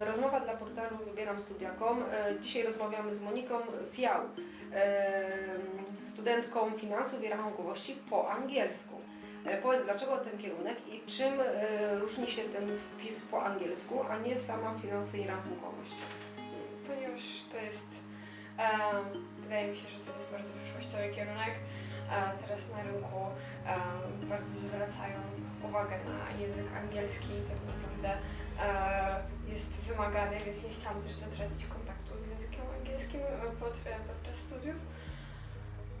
Rozmowa dla portalu Wybieram Studia.com. E, Dzisiaj rozmawiamy z Moniką Fiał, e, studentką finansów i rachunkowości po angielsku. E, Powiedz, dlaczego ten kierunek i czym różni się ten wpis po angielsku, a nie sama finanse i rachunkowość? ponieważ to jest, wydaje mi się, że to jest bardzo przyszłościowy kierunek. Teraz na rynku bardzo zwracają uwagę na język angielski tak naprawdę e, jest wymagany, więc nie chciałam też zatracić kontaktu z językiem angielskim e, pod, e, podczas studiów.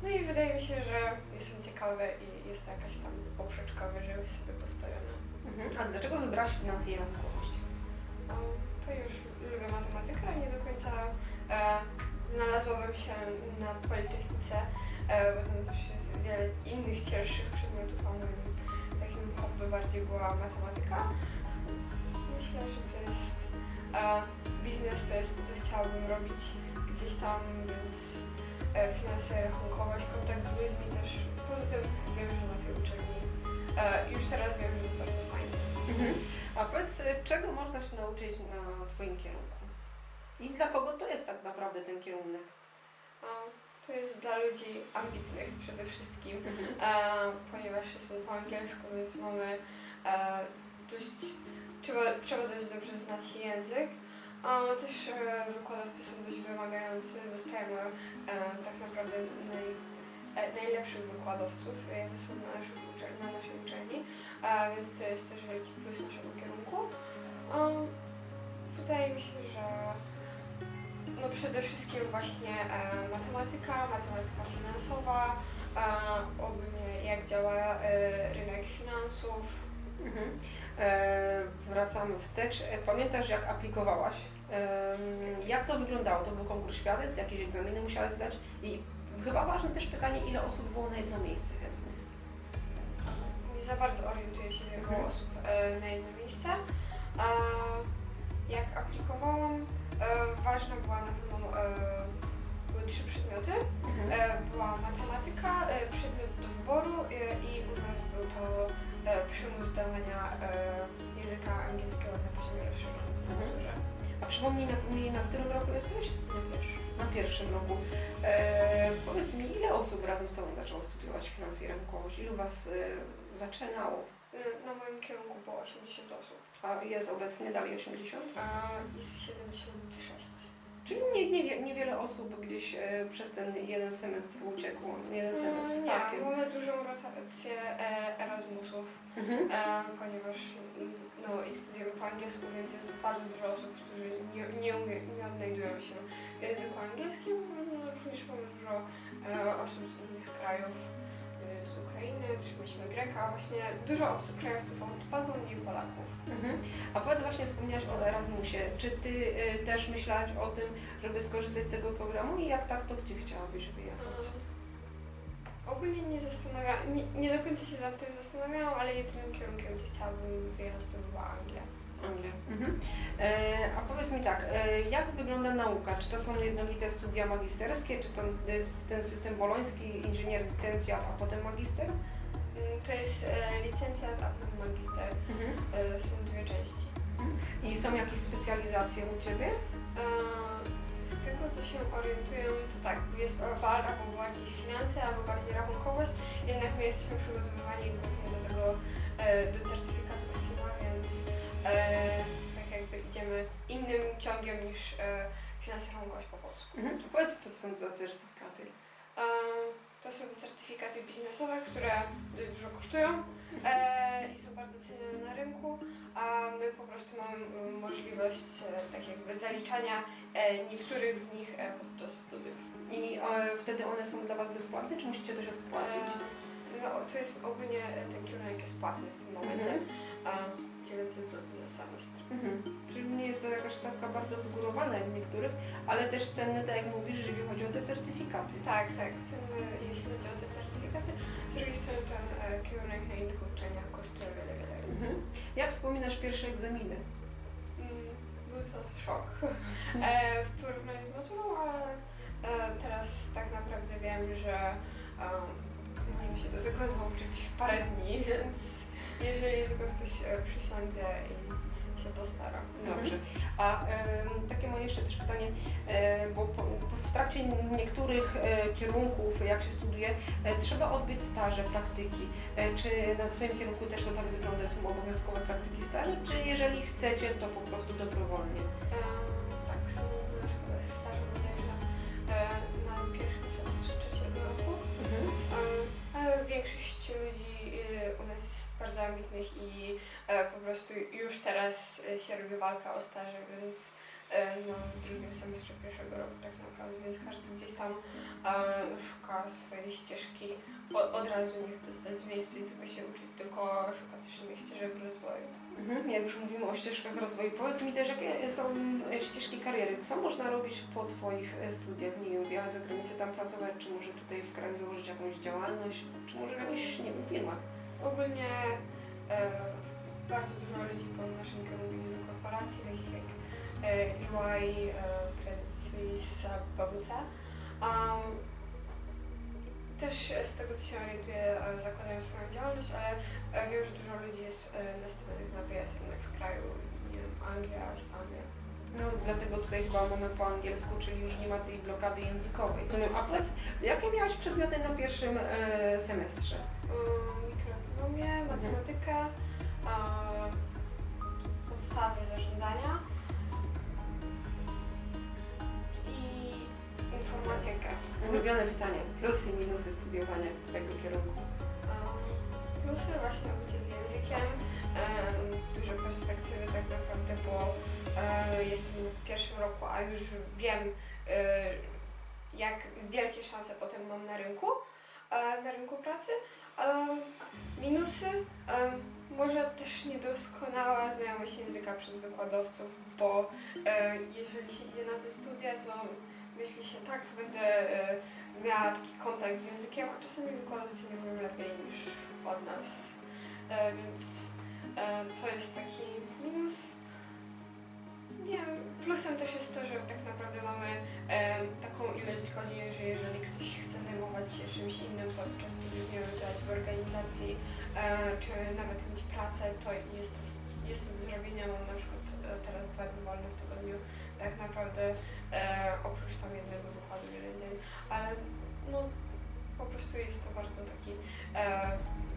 No i wydaje mi się, że jest on ciekawy i jest to jakaś tam poprzeczka wyżej sobie postawiona. Mhm. A dlaczego wybrałaś finanse i rachunkowość? No, Ponieważ lubię matematykę, a nie do końca e, znalazłabym się na Politechnice, e, bo tam też jest wiele innych cięższych przedmiotów, a moim takim hobby bardziej była matematyka. Myślę, że to jest e, biznes, to jest to, co chciałabym robić gdzieś tam, więc e, finanse, rachunkowość, kontakt z ludźmi też. Poza tym wiem, że na tej uczelni e, już teraz wiem, że jest bardzo fajne. Mhm. A powiedz, e, czego można się nauczyć na Twoim kierunku? I dla kogo to jest tak naprawdę ten kierunek? A, To jest dla ludzi ambitnych przede wszystkim, Mhm. ponieważ jest on po angielsku, więc mamy dość, trzeba, trzeba dość dobrze znać język. A też e, wykładowcy są dość wymagający, dostajemy e, tak naprawdę naj, e, najlepszych wykładowców e, są na, naszych na naszej uczelni, e, więc to jest też wielki plus naszego kierunku. E, wydaje mi się, że no przede wszystkim właśnie e, matematyka, matematyka finansowa, e, ogólnie jak działa e, rynek finansów. Mhm. E, wracamy wstecz. E, Pamiętasz, jak aplikowałaś? Jak to wyglądało? To był konkurs świadectw, jakieś egzaminy musiałaś zdać? I chyba ważne też pytanie, ile osób było na jedno miejsce? Nie za bardzo orientuję się, ile Mhm. było osób e, na jedno miejsce. Jak aplikowałam, e, ważna była na pewno, były trzy przedmioty. Mhm. Była matematyka, przedmiot do wyboru i to e, przymus zdawania e, języka angielskiego na poziomie rozszerzonym w Mhm. maturze. A przypomnij, na, mi, na którym roku jesteś? Na pierwszy. Na pierwszym roku. E, powiedz mi, ile osób razem z Tobą zaczęło studiować finanse i rachunkowość? Ilu Was e, zaczynało? E, Na moim kierunku było 80 osób, A jest obecnie dalej 80? a jest 76. Czyli nie, nie, niewiele osób gdzieś e, przez ten jeden semestr uciekło, jeden semestr z Mm. Nie, mamy dużą rotację e, Erasmusów, Mhm. e, ponieważ mm, no, i studiujemy po angielsku, więc jest bardzo dużo osób, którzy nie, nie, umie, nie odnajdują się w języku angielskim. No, również mamy dużo e, osób z innych krajów, e, z Ukrainy, też mieliśmy Greka, właśnie dużo obcokrajowców, od bardzo mniej Polaków. Mhm. A powiedz właśnie wspomniałaś o Erasmusie. Czy Ty y, też myślałaś o tym, żeby skorzystać z tego programu i jak tak, to gdzie chciałabyś wyjechać? E, ogólnie nie zastanawiałam, nie, nie do końca się nad tym zastanawiałam, ale jedynym kierunkiem, gdzie chciałabym wyjechać, to była Anglia. Anglia. Mhm. E, a powiedz mi tak, e, jak wygląda nauka? Czy to są jednolite studia magisterskie, czy to jest ten system boloński, inżynier, licencjat, a potem magister? Mm, To jest e, licencjat, a potem magister. Mhm. E, są dwie części. I są jakieś specjalizacje u Ciebie? E, z tego, co się orientuję, to tak, jest albo albo bardziej finanse, albo bardziej rachunkowość, jednak my jesteśmy przygotowywani głównie do tego, e, do certyfikatu SIMA, więc e, tak jakby idziemy innym ciągiem niż e, finanse rachunkowość po polsku. Mhm. Powiedz, co to są za certyfikaty? To są certyfikaty biznesowe, które dość dużo kosztują e, i są bardzo cenne na rynku, a my po prostu mamy mm, możliwość e, tak jakby zaliczania e, niektórych z nich podczas studiów. I wtedy one są dla Was bezpłatne, czy musicie coś odpłacić? No, to jest ogólnie ten kierunek jest płatny w tym momencie, Mhm. A 900 zł za semestr. Mhm. Czyli nie jest to jakaś stawka bardzo wygórowana jak niektórych, ale też cenne, tak jak mówisz, jeżeli chodzi o te certyfikaty. Tak, tak, chcemy, jeśli chodzi o te certyfikaty. Z drugiej strony ten e, kierunek na innych uczelniach kosztuje wiele, wiele więcej. Mhm. Jak wspominasz pierwsze egzaminy? Mm, Był to szok e, w porównaniu z maturą, ale e, teraz tak naprawdę wiem, że e, możemy się do tego nauczyć w parę dni, więc jeżeli tylko ktoś e, przysiądzie i się postaram. Dobrze. A em, takie moje jeszcze też pytanie, e, bo po, w trakcie niektórych e, kierunków, jak się studiuje, e, trzeba odbyć staże, praktyki. E, czy na Twoim kierunku też to tak wygląda? Są obowiązkowe praktyki staże? Czy jeżeli chcecie, to po prostu dobrowolnie? Em, tak, są obowiązkowe staże bodajże e, na pierwszym semestrze trzeciego roku. Em, Ale większość bardzo ambitnych i e, po prostu już teraz e, się robi walka o staże, więc e, no, w drugim semestrze pierwszego roku tak naprawdę, więc każdy gdzieś tam e, szuka swojej ścieżki. Od razu nie chce stać w miejscu i tylko się uczyć, tylko szuka też innych ścieżek rozwoju. Mhm. Jak już mówimy o ścieżkach rozwoju, powiedz mi też, jakie są ścieżki kariery? Co można robić po Twoich studiach? Nie wiem, wyjechać za granicę, tam pracować, czy może tutaj w kraju założyć jakąś działalność, czy może w jakichś, nie wiem, firmach? Ogólnie e, bardzo dużo ludzi po naszym kierunku idzie do korporacji, takich jak e, EY, e, Credit Suisse, PwC. Um, też z tego co się orientuję e, zakładają swoją działalność, ale e, wiem, że dużo ludzi jest e, nastawionych na wyjazd jednak z kraju, nie wiem, Anglia, Stany. No, dlatego tutaj chyba mamy po angielsku, czyli już nie ma tej blokady językowej. Rozumiem. A powiedz, jakie miałaś przedmioty na pierwszym e, semestrze? Matematykę, podstawy zarządzania i informatykę. Ulubione pytanie. Plusy i minusy studiowania tego kierunku. Plusy właśnie bycie z językiem, em, duże perspektywy tak naprawdę, bo e, jestem w pierwszym roku, a już wiem, e, jak wielkie szanse potem mam na rynku, na rynku pracy. Minusy, em, może też niedoskonała znajomość języka przez wykładowców, bo e, jeżeli się idzie na te studia, to myśli się tak, będę e, miała taki kontakt z językiem, a czasami wykładowcy nie mówią lepiej niż od nas. E, więc e, to jest taki minus. Nie plusem też jest to, że tak naprawdę mamy e, czy nawet mieć pracę, to jest to, jest to do zrobienia. Mam na przykład e, teraz dwa dni wolne w tygodniu, tak naprawdę e, oprócz tam jednego wykładu w jeden dzień, ale no po prostu jest to bardzo taki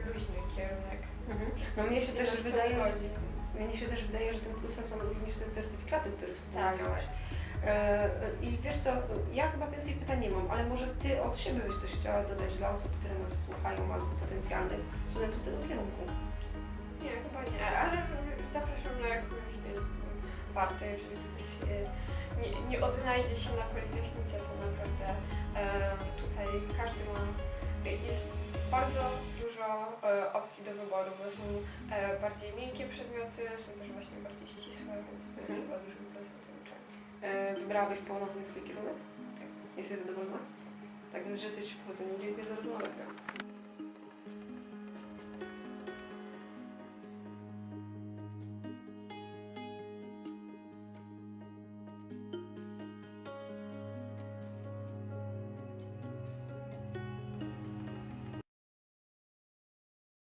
luźny kierunek. Mhm. No mnie się też wydaje, godzin. mnie się też wydaje, że tym plusem są również te certyfikaty, o których wspomniałaś. Tak. E, I wiesz co, ja chyba więcej pytań nie mam, ale może Ty od siebie byś coś chciała dodać dla osób, które nas słuchają albo potencjalnych studentów tego kierunku. Nie, chyba nie, ale zapraszam na jakąś, jest warto, jeżeli ktoś e, nie, nie odnajdzie się na Politechnice, to naprawdę e, tutaj każdy ma, jest bardzo dużo e, opcji do wyboru, bo są e, bardziej miękkie przedmioty, są też właśnie bardziej ścisłe, więc to jest Mhm. chyba dużym plusem. E, Wybrałabyś ponownie swój kierunek? Tak. Jesteś zadowolona? Tak więc życzę Ci powodzenia. Dziękuję za rozmowę.